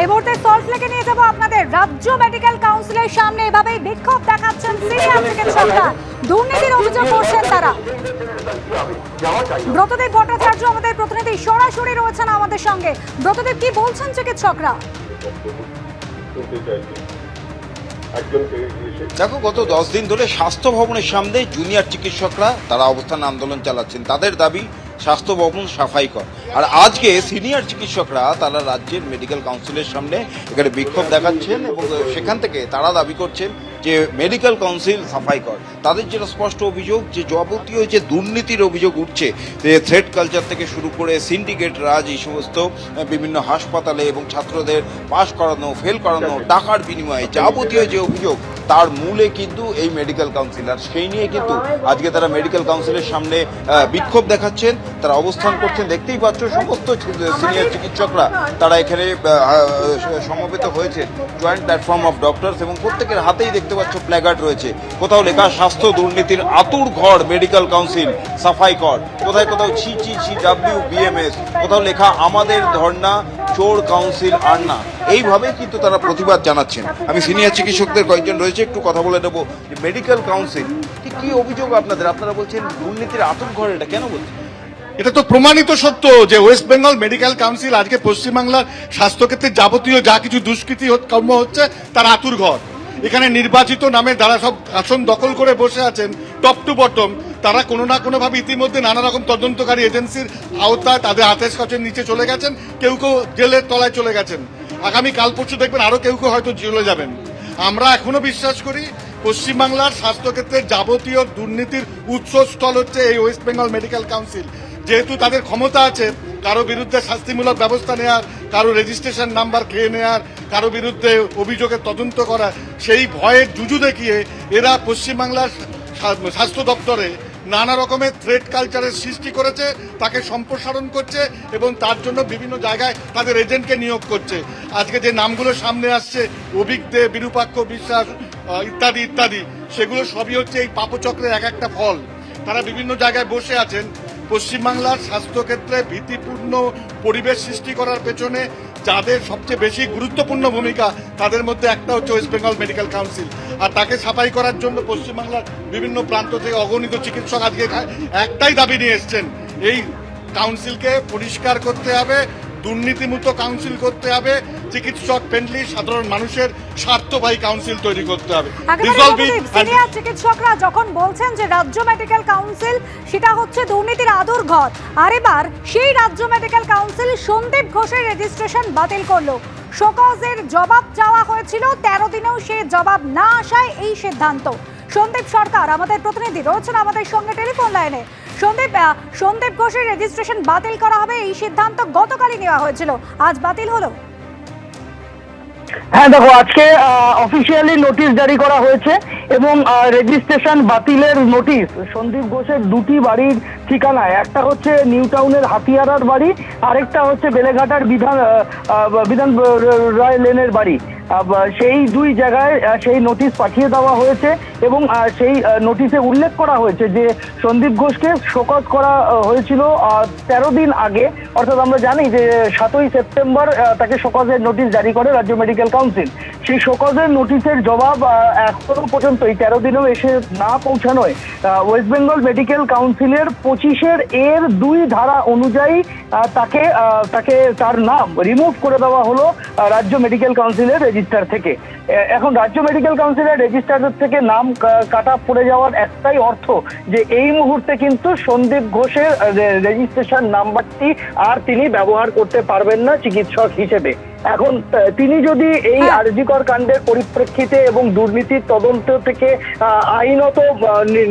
এই মুহূর্তে নিয়ে আপনাদের। রাজ্য মেডিকেল কাউন্সিলের সামনে এভাবেই বিক্ষোভ দেখাচ্ছেন সিনিয়র চিকিৎসকরা দুর্নীতির অভিযোগ করছেন তারা। ব্রতদেব ভট্টাচার্য আমাদের প্রতিনিধি, সরাসরি রয়েছেন আমাদের সঙ্গে। ব্রতদেব কি বলছেন চিকিৎসকরা? দেখো, গত দশ দিন ধরে স্বাস্থ্য ভবনের সামনে জুনিয়র চিকিৎসকরা তারা অবস্থান আন্দোলন চালাচ্ছেন। তাদের দাবি স্বাস্থ্য ভবন সাফাই কর। আর আজকে সিনিয়র চিকিৎসকরা তারা রাজ্যের মেডিকেল কাউন্সিলের সামনে এখানে বিক্ষোভ দেখাচ্ছেন এবং সেখান থেকে তারা দাবি করছেন যে মেডিকেল কাউন্সিল সাফাই কর। তাদের যেটা স্পষ্ট অভিযোগ যে যাবতীয় যে দুর্নীতির অভিযোগ উঠছে, যে থ্রেড কালচার থেকে শুরু করে সিন্ডিকেট রাজ এই সমস্ত বিভিন্ন হাসপাতালে এবং ছাত্রদের পাশ করানো, ফেল করানো, টাকার বিনিময়ে যাবতীয় যে অভিযোগ তার মূলে কিন্তু এই মেডিকেল কাউন্সিল আর সেই নিয়ে কিন্তু আজকে তারা মেডিকেল কাউন্সিলের সামনে বিক্ষোভ দেখাচ্ছেন। তারা অবস্থান করছেন, দেখতেই পাচ্ছ সমস্ত সিনিয়র চিকিৎসকরা তারা এখানে সমবেত হয়েছে। জয়েন্ট প্ল্যাটফর্ম অফ ডক্টরস এবং প্রত্যেকের হাতেই দেখতে পাচ্ছ প্ল্যাগার্ড রয়েছে। কোথাও লেখা, স্বাস্থ্য দুর্নীতির আতুর ঘর মেডিকেল কাউন্সিল সাফাই কর। কোথায় কোথাও ছি ছি ছি ডাব্লিউ বিএমএস কোথাও লেখা, আমাদের ধর্না চোর কাউন্সিল আর না। এইভাবে কিন্তু তারা প্রতিবাদ জানাচ্ছেন। আমি সিনিয়র চিকিৎসকদের কয়েকজন রয়েছে, একটু কথা বলে নেব। যে মেডিকেল কাউন্সিল, ঠিক কী অভিযোগ আপনাদের? আপনারা বলছেন দুর্নীতির ঘর এটা কেন বলছেন? এটা তো প্রমাণিত সত্য যে ওয়েস্ট বেঙ্গল মেডিকেল কাউন্সিল আজকে পশ্চিমবাংলার স্বাস্থ্যক্ষেত্রে যাবতীয় যা কিছু দুষ্কৃতি কর্ম হচ্ছে, তার আতুর ঘর এখানে নির্বাচিত নামে যারা সব আসন দখল করে বসে আছেন, টপ টু বটম তারা কোনো না কোনোভাবে ইতিমধ্যে নানা রকম তদন্তকারী এজেন্সির আওতায় তাদের হাতের কাছের নিচে চলে গেছেন, কেউ কেউ জেলের তলায় চলে গেছেন। আগামী কাল পরশু দেখবেন আরও কেউ কেউ হয়তো জেলে যাবেন। আমরা এখনও বিশ্বাস করি পশ্চিমবাংলার স্বাস্থ্যক্ষেত্রের যাবতীয় দুর্নীতির উৎসস্থল হচ্ছে এই ওয়েস্ট বেঙ্গল মেডিকেল কাউন্সিল। যেহেতু তাদের ক্ষমতা আছে, কারও বিরুদ্ধে শাস্তিমূলক ব্যবস্থা নেওয়ার কারও রেজিস্ট্রেশন নাম্বার খেয়ে নেওয়ার কারও বিরুদ্ধে অভিযোগের তদন্ত করা সেই ভয়ের জুজু দেখিয়ে এরা পশ্চিমবাংলার স্বাস্থ্য দপ্তরে নানা রকমের থ্রেড কালচারের সৃষ্টি করেছে, তাকে সম্প্রসারণ করছে এবং তার জন্য বিভিন্ন জায়গায় তাদের এজেন্টকে নিয়োগ করছে। আজকে যে নামগুলো সামনে আসছে, অভিক দে, বিরূপাক্ষ বিশ্বাস ইত্যাদি ইত্যাদি, সেগুলো সবই হচ্ছে এই পাপচক্রের এক একটা ফল। তারা বিভিন্ন জায়গায় বসে আছেন। পশ্চিমবাংলার স্বাস্থ্যক্ষেত্রে ভীতিপূর্ণ পরিবেশ সৃষ্টি করার পেছনে যাদের সবচেয়ে বেশি গুরুত্বপূর্ণ ভূমিকা, তাদের মধ্যে একটা হচ্ছে ওয়েস্ট বেঙ্গল মেডিকেল কাউন্সিল আর তাকে সাফাই করার জন্য পশ্চিমবাংলার বিভিন্ন প্রান্ত থেকে অগণিত চিকিৎসক আজকে একটাই দাবি নিয়ে এসছেন। এই কাউন্সিলকে পরিষ্কার করতে হবে, দুর্নীতিমুক্ত কাউন্সিল করতে হবে চিকিৎসক ফ্রেন্ডলি সাধারণ মানুষের স্বার্থবাহী কাউন্সিল তৈরি করতে হবে। সিনিয়র চিকিৎসকরা যখন বলছেন যে রাজ্য মেডিকেল কাউন্সিল সেটা হচ্ছে দুর্নীতির আদর ঘর। আর এবার সেই রাজ্য মেডিকেল কাউন্সিল সন্দীপ ঘোষের রেজিস্ট্রেশন বাতিল করল। শোকজের জবাব চাওয়া হয়েছিল তেরো দিনেও সে জবাব না আসায় এই সিদ্ধান্ত। সন্দীপ সরকার আমাদের প্রতিনিধি রয়েছেন আমাদের সঙ্গে টেলিফোন লাইনে। সন্দীপ সন্দীপ ঘোষের রেজিস্ট্রেশন বাতিল করা হবে এই সিদ্ধান্ত গতকালই নেওয়া হয়েছিল। আজ বাতিল হলো। হ্যাঁ দেখো আজকে অফিসিয়ালি নোটিশ জারি করা হয়েছে। এবং রেজিস্ট্রেশন বাতিলের নোটিশ সন্দীপ ঘোষের দুটি বাড়ির ঠিকানায়। একটা হচ্ছে নিউ টাউনের হাতিয়ারার বাড়ি, আরেকটা হচ্ছে বেলেঘাটার বিধান বিধান রায় লেনের বাড়ি। সেই দুই জায়গায় সেই নোটিশ পাঠিয়ে দেওয়া হয়েছে এবং সেই নোটিশে উল্লেখ করা হয়েছে যে, সন্দীপ ঘোষকে শোকজ করা হয়েছিল তেরো দিন আগে। অর্থাৎ আমরা জানি যে, সাতই সেপ্টেম্বর তাকে শোকজের নোটিশ জারি করে রাজ্য মেডিকেল কাউন্সিল সেই শোকজের নোটিশের জবাব এখনও পর্যন্ত এই তেরো দিনেও এসে না পৌঁছানোয় ওয়েস্ট বেঙ্গল মেডিকেল কাউন্সিলের পঁচিশের এর দুই ধারা অনুযায়ী তাকে তাকে তার নাম রিমুভ করে দেওয়া হলো রাজ্য মেডিকেল কাউন্সিলের রেজিস্টার থেকে। এখন রাজ্য মেডিকেল কাউন্সিলের রেজিস্টার থেকে নাম কাটা পড়ে যাওয়ার একটাই অর্থ যে এই মুহূর্তে কিন্তু সন্দীপ ঘোষের রেজিস্ট্রেশন নাম্বারটি আর তিনি ব্যবহার করতে পারবেন না চিকিৎসক হিসেবে। এখন তিনি যদি এই হ্যাঁ। আরজিকর কাণ্ডের পরিপ্রেক্ষিতে এবং দুর্নীতির তদন্ত থেকে আইনত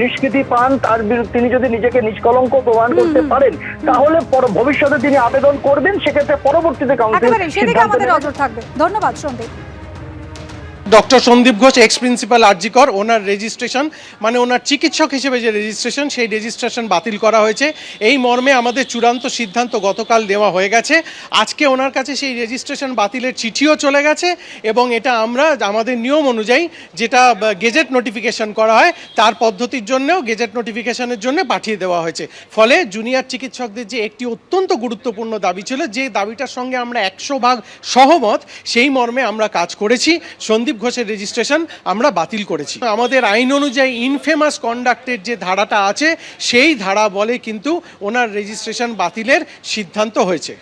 নিষ্কৃতি পান তার তিনি যদি নিজেকে নিষ্কলঙ্ক প্রমাণ করতে পারেন তাহলে ভবিষ্যতে তিনি আবেদন করবেন সেক্ষেত্রে পরবর্তীতে কাউন্সিল ধন্যবাদ Sandip. Doctor Sandip Ghosh ex principal RG Kar, ওনার রেজিস্ট্রেশন মানে ওনার চিকিৎসক হিসেবে যে রেজিস্ট্রেশন সেই রেজিস্ট্রেশন বাতিল করা হয়েছে। এই মর্মে আমাদের চূড়ান্ত সিদ্ধান্ত গতকাল দেওয়া হয়ে গেছে। আজকে ওনার কাছে সেই রেজিস্ট্রেশন বাতিলের চিঠিও চলে গেছে এবং এটা আমরা আমাদের নিয়ম অনুযায়ী যেটা গেজেট নোটিফিকেশন করা হয়, তার পদ্ধতির জন্যও গেজেট নোটিফিকেশনের জন্য পাঠিয়ে দেওয়া হয়েছে। ফলে জুনিয়র চিকিৎসকদের যে একটি অত্যন্ত গুরুত্বপূর্ণ দাবি ছিল, যে দাবিটার সঙ্গে আমরা একশো ভাগ সহমত, সেই মর্মে আমরা কাজ করেছি। সন্দীপ ঘোষের রেজিস্ট্রেশন আমরা বাতিল করেছি। আমাদের আইন অনুযায়ী ইনফেমাস কন্ডাক্টের যে ধারাটা আছে, সেই ধারা বলে কিন্তু ওনার রেজিস্ট্রেশন বাতিলের সিদ্ধান্ত হয়েছে।